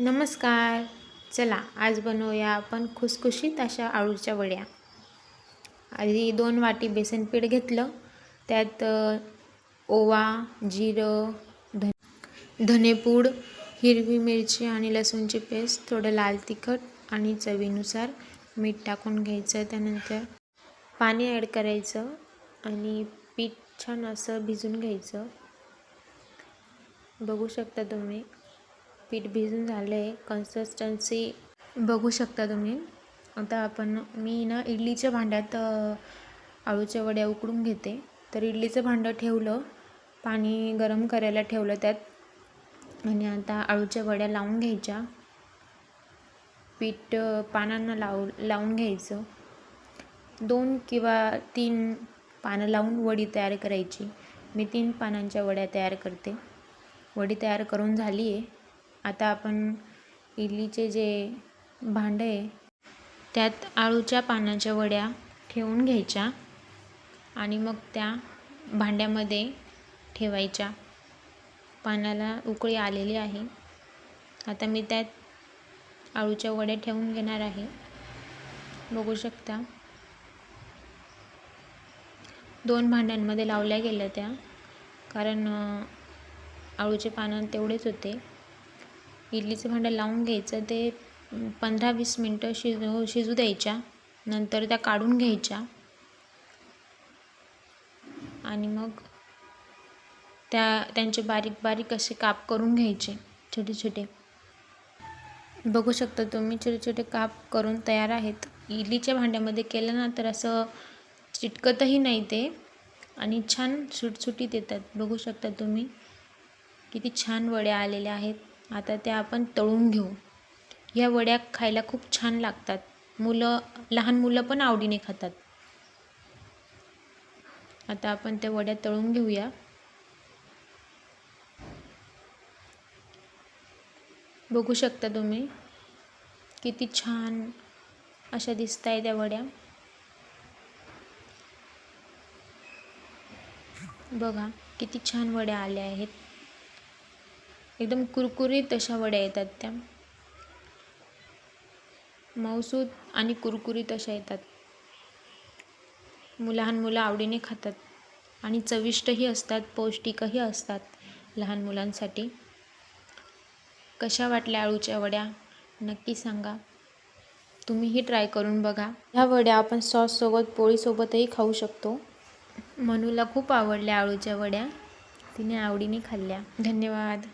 नमस्कार. चला आज बनवूया आपण खुसखुशीत अशा आळूच्या वड्या. आधी दोन वाटी बेसन पीठ घेतलं. त्यात ओवा जिरं धन धनेपूड हिरवी मिरची आणि लसूणची पेस्ट थोडं लाल तिखट आणि चवीनुसार मीठ टाकून घ्यायचं. त्यानंतर पाणी ॲड करायचं आणि पीठ छान असं भिजून घ्यायचं. बघू शकता तुम्ही. पीठ भिजून झालं आहे कन्सिस्टन्सी बघू शकता तुम्ही. आता आपण मी ना इडलीच्या भांड्यात आळूच्या वड्या उकडून घेते. तर इडलीचं भांडं ठेवलं पाणी गरम करायला ठेवलं त्यात. आणि आता आळूच्या वड्या लावून घ्यायच्या. पीठ पानांना लाव लावून घ्यायचं. दोन किंवा तीन पानं लावून वडी तयार करायची. मी तीन पानांच्या वड्या तयार करते. वडी तयार करून झाली आहे आता आपण इडलीचे जे भांडं आहे त्यात आळूच्या पानाच्या वड्या ठेवून घ्यायच्या आणि मग त्या भांड्यामध्ये ठेवायच्या. पानाला उकळी आलेली आहे. आता मी त्यात आळूच्या वड्या ठेवून घेणार आहे. बघू शकता. दोन भांड्यांमध्ये लावल्या गेल्या त्या कारण आळूचे पानं तेवढेच होते. इडलीचं भांडं लावून घ्यायचं ते पंधरा वीस मिनटं शिजू शिजू द्यायच्या. नंतर त्या काढून घ्यायच्या. आणि मग त्या त्यांचे बारीक बारीक असे काप करून घ्यायचे छोटे छोटे. बघू शकता तुम्ही छोटे छोटे काप करून तयार आहेत. इडलीच्या भांड्यामध्ये केलं ना तर असं चिटकतही नाही ते. आणि छान सुटसुटीत येतात. बघू शकता तुम्ही किती छान वड्या आलेल्या आहेत. आता त्या आपण तळून घेऊ. ह्या वड्या खायला खूप छान लागतात. मुलं लहान मुलं पण आवडीने खातात. आता आपण त्या वड्या तळून घेऊया. बघू शकता तुम्ही किती छान अशा दिसत आहे त्या वड्या. बघा किती छान वड्या आल्या आहेत. एकदम कुरकुरीत अशा वड्या येतात त्या. मऊसूद आणि कुरकुरीत अशा येतात. लहान मुलं आवडीने खातात आणि चविष्टही असतात पौष्टिकही असतात लहान मुलांसाठी. कशा वाटल्या आळूच्या वड्या? नक्की सांगा. तुम्हीही ट्राय करून बघा. ह्या वड्या आपण सॉससोबत पोळीसोबतही खाऊ शकतो. मनूला खूप आवडल्या आळूच्या वड्या. तिने आवडीने खाल्ल्या. धन्यवाद.